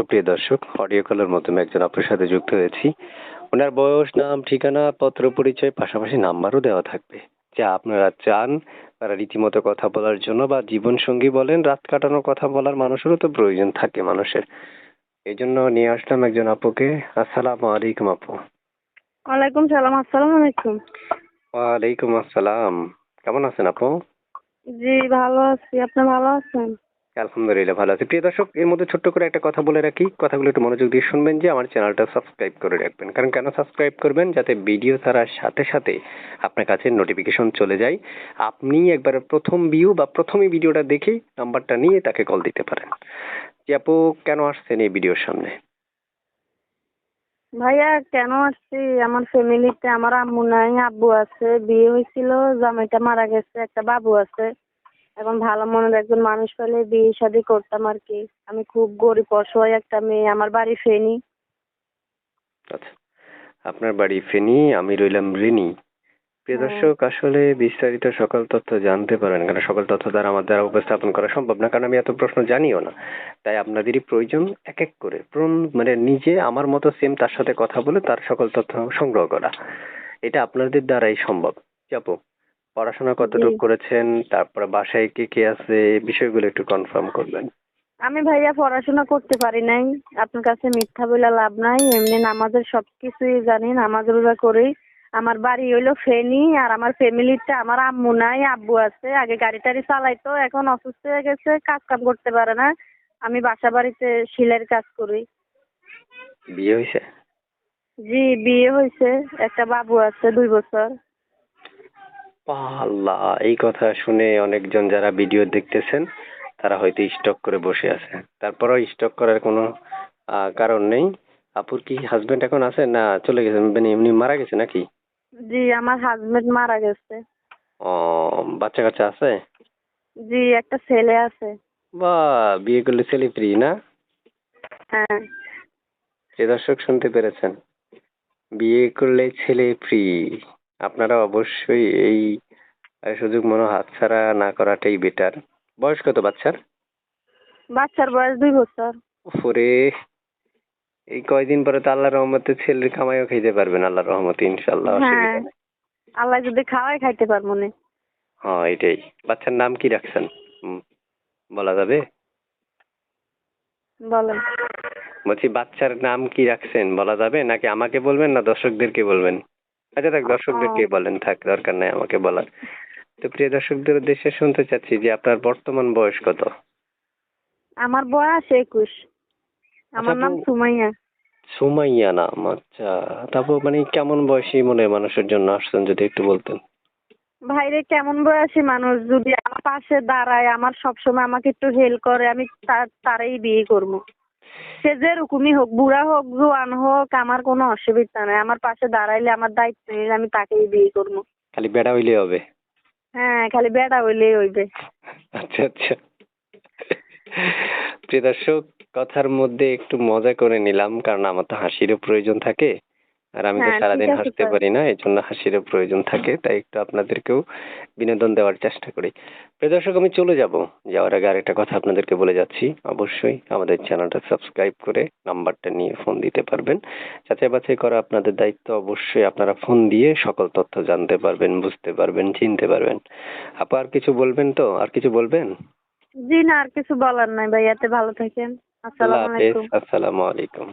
সুপ্রিয় দর্শক অডিও কলের মাধ্যমে একজন আপনার সাথে যুক্ত হয়েছি। ওনার বয়স নাম ঠিকানা পত্র পরিচয় পাশাপাশি নাম্বারও দেওয়া থাকবে। যা আপনারা চান তারা রীতিমতো কথা বলার জন্য বা জীবন সঙ্গী বলেন রাত কাটানোর কথা বলার মানুষেরও তো প্রয়োজন থাকে মানুষের। এই জন্য নিয়ে আসলাম একজন আপুকে। আসসালামু আলাইকুম আপু। ওয়ালাইকুম সালাম আসসালামু আলাইকুম। ওয়ালাইকুম আসসালাম। কেমন আছেন আপু? জি ভালো আছি। আপনি ভালো আছেন? আলহামদুলিল্লাহ ভালো আছি। প্রিয় দর্শক, এর মধ্যে ছোট্ট করে একটা কথা বলে রাখি। কথাগুলো একটু মনোযোগ দিয়ে শুনবেন যে আমার চ্যানেলটা সাবস্ক্রাইব করে রাখবেন। কারণ কেন সাবস্ক্রাইব করবেন? যাতে ভিডিও ছাড়ার সাথে সাথে আপনার কাছে নোটিফিকেশন চলে যায়। আপনি একবার প্রথম ভিউ বা প্রথমই ভিডিওটা দেখেই নাম্বারটা নিয়ে তাকে কল দিতে পারেন। যে আপু, কেন আসছেন এই ভিডিওর সামনে? ভাইয়া, কেন আসছি? আমার ফ্যামিলিতে আমার আম্মু নাই, আব্বু আছে, বিয়ে হয়েছিল, জামাইটা মারা গেছে, একটা বাবু আছে। এখন ভালো মনের একজন মানুষ পেলে বিয়ে শাদি করতাম আর কি। আমি খুব গরিব অসহায় একটা মেয়ে আমার বাড়ি ফেনি। আচ্ছা আপনার বাড়ি ফেনী আমি রইলাম রিনি। প্রিয় হ্যাঁ। দর্শক আসলে বিস্তারিত সকল তথ্য জানতে পারেন কারণ সকল তথ্য দ্বারা আমার দ্বারা উপস্থাপন করা সম্ভব না কারণ আমি এত প্রশ্ন জানিও না। তাই আপনাদেরই প্রয়োজন এক এক করে মানে নিজে আমার মতো সেম তার সাথে কথা বলে তার সকল তথ্য সংগ্রহ করা। এটা আপনাদের দ্বারাই সম্ভব। যাব। পড়াশোনা কতটুকু করেছেন তারপরে বাসায় কে কে আছে এই বিষয়গুলো একটু কনফার্ম করবেন। আমি ভাইয়া পড়াশোনা করতে পারি নাই আপনার কাছে মিথ্যা বলে লাভ নাই এমনি নামাজের সব কিছুই জানি নামাজ রোজা করি। আমার বাড়ি হইল ফেনী আর আমার ফ্যামিলিতে আমার আম্মু নাই আব্বু আছে আগে গাড়ি টাড়ি চালাইতো এখন অসুস্থ হয়ে গেছে কাজ কাম করতে পারে না। আমি বাসা বাড়িতে শিলের কাজ করি। বিয়ে হয়েছে জি বিয়ে হয়েছে একটা বাবু আছে দুই বছর। আল্লাহ এই কথা শুনে অনেকজন যারা ভিডিও দেখতেছেন তারা হয়তো স্টক করে বসে আছে। তারপরেও স্টক করার কোনো কারণ নেই। আপুর কি হাজবেন্ড এখন আছে না চলে গেছে? মানে এমনি মারা গেছে নাকি? জি আমার হাজবেন্ড মারা গেছে। ও বাচ্চা কাচ্চা আছে? জি একটা ছেলে আছে। বা বিয়ে করলে ছেলে ফ্রি না? হ্যাঁ। যে দর্শক শুনতে পেরেছেন? বিয়ে করলে ছেলে ফ্রি আপনারা অবশ্যই এই আহ, সুযোগ মনে হাতছাড়া না করাটাই বেটার বয়স কত বাচ্চার? বাচ্চার বয়স দুই বছর। ওরে এই কয়দিন পরে তো আল্লাহ রহমতে ছেলের কামাইও খাইতে পারবেন আল্লাহ রহমতে ইনশাল্লাহ হ্যাঁ। আল্লাহ যদি খাওয়াই খাইতে পারব না হ্যাঁ এটাই। বাচ্চার নাম কি রাখছেন? বলা যাবে? বলেন। বলছি বাচ্চার নাম কি রাখছেন? বলা যাবে? নাকি আমাকে বলবেন না দর্শকদেরকে বলবেন? আচ্ছা থাক দর্শকদেরকে বলেন থাক দরকার নাই আমাকে বলার। তো প্রিয় দর্শকদের উদ্দেশ্যে শুনতে চাচ্ছি যে আপনার বর্তমান বয়স কত? আমার বয়স একুশ। আমার আচ্ছা, নাম সুমাইয়া। সুমাইয়া নাম আচ্ছা। তারপর মানে কেমন বয়সী মনে মানুষের জন্য? আসছেন যদি একটু বলতেন। ভাইরে কেমন বয়সী মানুষ? যদি আমার পাশে দাঁড়ায় আমার সবসময় আমাকে একটু হেল্প করে আমি তার তারাই বিয়ে করব। সে যেরকমই হোক বুড়া হোক জোয়ান হোক আমার কোনো অসুবিধা নাই। আমার পাশে দাঁড়াইলে আমার দায়িত্ব নিলে আমি তাকেই বিয়ে করব। খালি বেড়া হইলে হবে। হ্যাঁ খালি বেটা হইলেই হইবে। আচ্ছা আচ্ছা। প্রিয় দর্শক, কথার মধ্যে একটু মজা করে নিলাম, কারণ আমার তো হাসিরও প্রয়োজন থাকে। আর আমি তো হ্যাঁ, সারাদিন হাসতে পারি না এই জন্য হাসিরও প্রয়োজন থাকে তাই একটু আপনাদেরকেও বিনোদন দেওয়ার চেষ্টা করি। প্রিয় দর্শক আমি চলে যাব। যাওয়ার আগে আরেকটা কথা আপনাদেরকে বলে যাচ্ছি। অবশ্যই আমাদের চ্যানেলটা সাবস্ক্রাইব করে নাম্বারটা নিয়ে ফোন দিতে পারবেন। যাচাই বাছাই করা আপনাদের দায়িত্ব অবশ্যই আপনারা ফোন দিয়ে সকল তথ্য জানতে পারবেন বুঝতে পারবেন চিনতে পারবেন। আপু আর কিছু বলবেন তো? আর কিছু বলবেন? জি না আর কিছু বলার নাই ভাইয়াতে ভালো থাকেন। আসসালামু হাফেজ আলাইকুম। আসসালামু আলাইকুম।